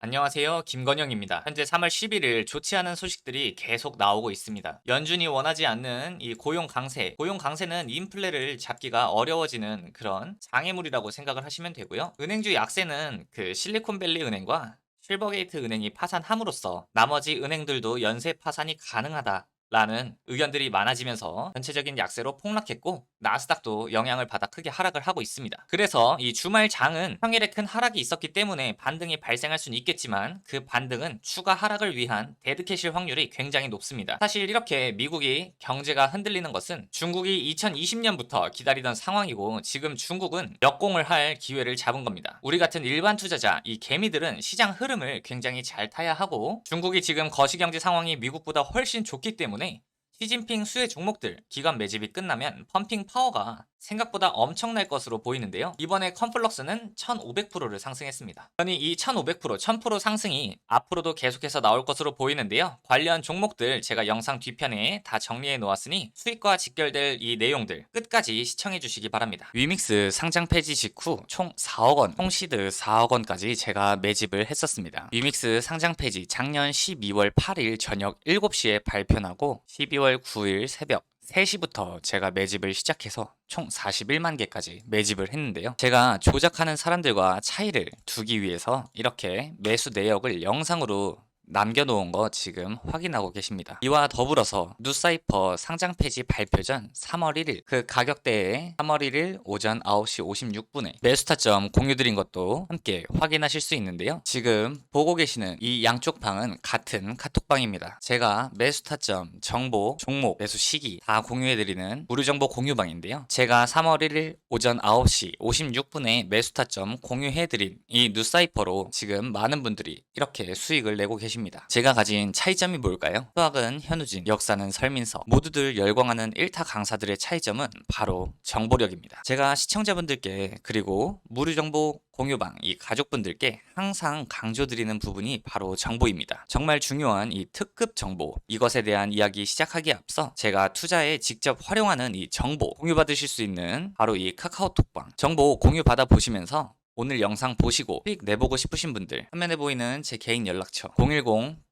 안녕하세요. 김건영입니다. 현재 3월 11일 좋지 않은 소식들이 계속 나오고 있습니다. 연준이 원하지 않는 이 고용 강세. 고용 강세는 인플레를 잡기가 어려워지는 그런 장애물이라고 생각을 하시면 되고요. 은행주 약세는 그 실리콘밸리 은행과 실버게이트 은행이 파산함으로써 나머지 은행들도 연쇄 파산이 가능하다. 라는 의견들이 많아지면서 전체적인 약세로 폭락했고 나스닥도 영향을 받아 크게 하락을 하고 있습니다. 그래서 이 주말 장은 평일에 큰 하락이 있었기 때문에 반등이 발생할 수는 있겠지만 그 반등은 추가 하락을 위한 데드캐실 확률이 굉장히 높습니다. 사실 이렇게 미국이 경제가 흔들리는 것은 중국이 2020년부터 기다리던 상황이고 지금 중국은 역공을 할 기회를 잡은 겁니다. 우리 같은 일반 투자자 이 개미들은 시장 흐름을 굉장히 잘 타야 하고 중국이 지금 거시경제 상황이 미국보다 훨씬 좋기 때문에 시진핑 수혜 종목들 기관 매집이 끝나면 펌핑 파워가 생각보다 엄청날 것으로 보이는데요. 이번에 컴플럭스는 1500%를 상승했습니다. 아니 이 1500%, 1000% 상승이 앞으로도 계속해서 나올 것으로 보이는데요. 관련 종목들 제가 영상 뒤편에 다 정리해 놓았으니 수익과 직결될 이 내용들 끝까지 시청해 주시기 바랍니다. 위믹스 상장 폐지 직후 총 4억 원, 총시드 4억 원까지 제가 매집을 했었습니다. 위믹스 상장 폐지 작년 12월 8일 저녁 7시에 발표나고 12월 9일 새벽 3시부터 제가 매집을 시작해서 총 41만 개까지 매집을 했는데요. 제가 조작하는 사람들과 차이를 두기 위해서 이렇게 매수 내역을 영상으로 남겨놓은 거 지금 확인하고 계십니다. 이와 더불어서 누사이퍼 상장 폐지 발표 전 3월 1일 그 가격대에 3월 1일 오전 9시 56분에 매수 타점 공유드린 것도 함께 확인하실 수 있는데요. 지금 보고 계시는 이 양쪽 방은 같은 카톡방입니다. 제가 매수 타점, 정보, 종목, 매수 시기 다 공유해드리는 무료 정보 공유방인데요. 제가 3월 1일 오전 9시 56분에 매수 타점 공유해드린 이 누사이퍼로 지금 많은 분들이 이렇게 수익을 내고 계십니다. 제가 가진 차이점이 뭘까요? 수학은 현우진, 역사는 설민서 모두들 열광하는 1타 강사들의 차이점은 바로 정보력입니다. 제가 시청자분들께 그리고 무료 정보 공유방 이 가족분들께 항상 강조드리는 부분이 바로 정보입니다. 정말 중요한 이 특급 정보 이것에 대한 이야기 시작하기에 앞서 제가 투자에 직접 활용하는 이 정보 공유 받으실 수 있는 바로 이 카카오톡방 정보 공유 받아 보시면서 오늘 영상 보시고 수익 내보고 싶으신 분들 화면에 보이는 제 개인 연락처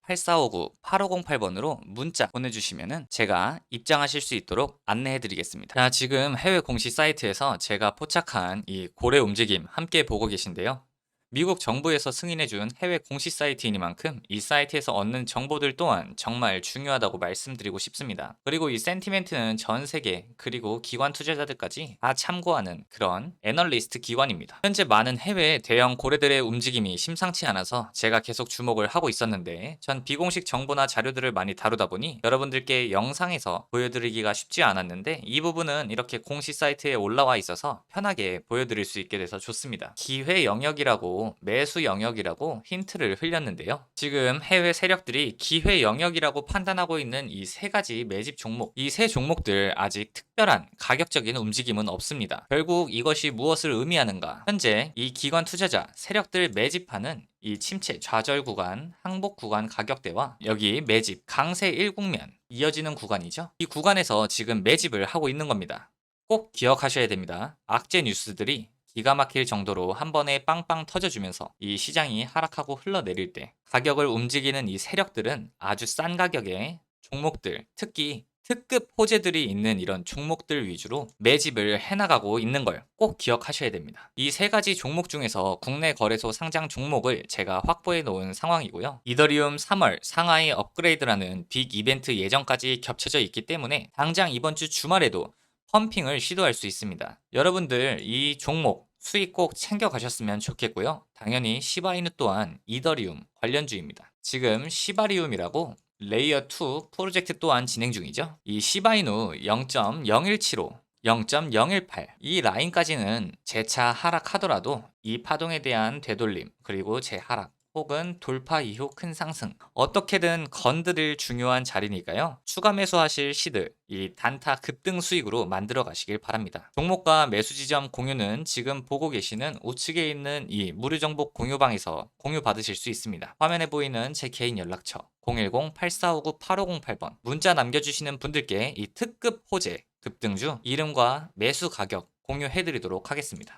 010-8459-8508번으로 문자 보내주시면 제가 입장하실 수 있도록 안내해드리겠습니다. 자, 지금 해외 공시 사이트에서 제가 포착한 이 고래 움직임 함께 보고 계신데요. 미국 정부에서 승인해준 해외 공시 사이트이니만큼 이 사이트에서 얻는 정보들 또한 정말 중요하다고 말씀드리고 싶습니다. 그리고 이 센티멘트는 전 세계 그리고 기관 투자자들까지 다 참고하는 그런 애널리스트 기관입니다. 현재 많은 해외 대형 고래들의 움직임이 심상치 않아서 제가 계속 주목을 하고 있었는데 전 비공식 정보나 자료들을 많이 다루다 보니 여러분들께 영상에서 보여드리기가 쉽지 않았는데 이 부분은 이렇게 공시 사이트에 올라와 있어서 편하게 보여드릴 수 있게 돼서 좋습니다. 기회 영역이라고 매수 영역이라고 힌트를 흘렸는데요. 지금 해외 세력들이 기회 영역이라고 판단하고 있는 이 세 가지 매집 종목, 이 세 종목들 아직 특별한 가격적인 움직임은 없습니다. 결국 이것이 무엇을 의미하는가? 현재 이 기관 투자자 세력들 매집하는 이 침체 좌절 구간, 항복 구간 가격대와 여기 매집 강세 1국면 이어지는 구간이죠. 이 구간에서 지금 매집을 하고 있는 겁니다. 꼭 기억하셔야 됩니다. 악재 뉴스들이 기가 막힐 정도로 한 번에 빵빵 터져주면서 이 시장이 하락하고 흘러내릴 때 가격을 움직이는 이 세력들은 아주 싼 가격에 종목들, 특히 특급 호재들이 있는 이런 종목들 위주로 매집을 해나가고 있는 걸 꼭 기억하셔야 됩니다. 이 세 가지 종목 중에서 국내 거래소 상장 종목을 제가 확보해 놓은 상황이고요. 이더리움 3월 상하이 업그레이드라는 빅 이벤트 예정까지 겹쳐져 있기 때문에 당장 이번 주 주말에도 펌핑을 시도할 수 있습니다. 여러분들 이 종목 수익 꼭 챙겨 가셨으면 좋겠고요. 당연히 시바이누 또한 이더리움 관련주입니다. 지금 시바리움이라고 레이어 2 프로젝트 또한 진행 중이죠. 이 시바이누 0.0175 0.018. 이 라인까지는 재차 하락하더라도 이 파동에 대한 되돌림, 그리고 재하락, 혹은 돌파 이후 큰 상승. 어떻게든 건드릴 중요한 자리니까요. 추가 매수하실 시드, 이 단타 급등 수익으로 만들어 가시길 바랍니다. 종목과 매수 지점 공유는 지금 보고 계시는 우측에 있는 이 무료 정보 공유방에서 공유 받으실 수 있습니다. 화면에 보이는 제 개인 연락처 010-8459-8508번 문자 남겨주시는 분들께 이 특급 호재 급등주 이름과 매수 가격 공유해드리도록 하겠습니다.